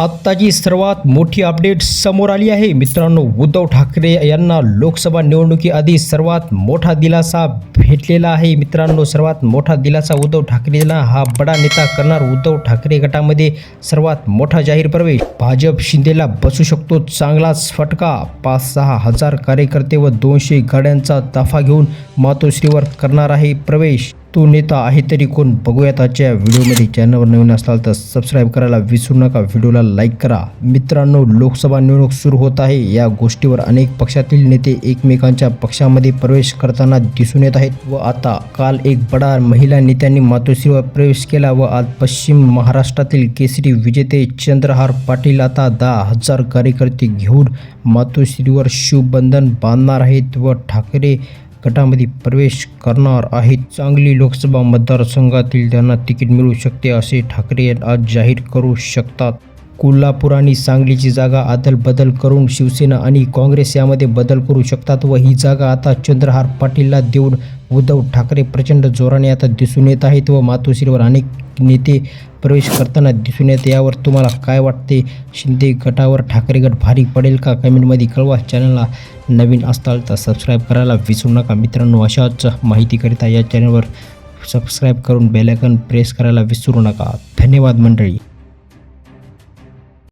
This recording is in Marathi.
आत्ताची सर्वात मोठी अपडेट समोर आली आहे. मित्रांनो उद्धव ठाकरे यांना लोकसभा निवडणुकीआधी सर्वात मोठा दिलासा भेटलेला आहे. मित्रांनो सर्वात मोठा दिलासा उद्धव ठाकरेला हा बडा नेता करणार उद्धव ठाकरे गटामध्ये सर्वात मोठा जाहीर प्रवेश. भाजप शिंदेला बसू शकतो. चांगलाच फटका पाच सहा हजार कार्यकर्ते व दोनशे गाड्यांचा ताफा घेऊन मातोश्रीवर करणार आहे प्रवेश. तो नेता आहे तरी कोण? बघूयात आजच्या व्हिडिओमध्ये. चॅनलवर नवीन असाल तर सबस्क्राईब करायला विसरू नका. व्हिडिओला लाईक करा. मित्रांनो लोकसभा निवडणूक सुरू होत आहे. या गोष्टीवर अनेक पक्षातील नेते एकमेकांच्या पक्षामध्ये प्रवेश करताना दिसून येत आहेत व आता काल एक बडा महिला नेत्यांनी मातोश्रीवर प्रवेश केला व आज पश्चिम महाराष्ट्रातील केसरी विजेते चंद्रहार पाटील आता दहा हजार कार्यकर्ते घेऊन मातोश्रीवर शिवबंधन बांधणार आहेत व ठाकरे गटामध्ये प्रवेश करणार आहेत. सांगली लोकसभा मतदारसंघातील त्यांना तिकीट मिळू शकते असे ठाकरे आज जाहीर करू शकतात. कोल्हापूर आणि सांगलीची जागा अदलबदल करून शिवसेना आणि काँग्रेस यामध्ये बदल करू शकतात व ही जागा आता चंद्रहार पाटीलला देऊन उद्धव ठाकरे प्रचंड जोराने आता दिसून येत आहेत व मातोश्रीवर अनेक नेते प्रवेश करताना दिसून येते यावर तुम्हाला काय वाटते? शिंदे गटावर ठाकरे गट भारी पडेल का? कमेंटमध्ये कळवा. चॅनलला नवीन असताल तर सबस्क्राईब करायला विसरू नका. मित्रांनो अशाच माहितीकरिता या चॅनलवर सबस्क्राईब करून बेलायकन प्रेस करायला विसरू नका. धन्यवाद मंडळी.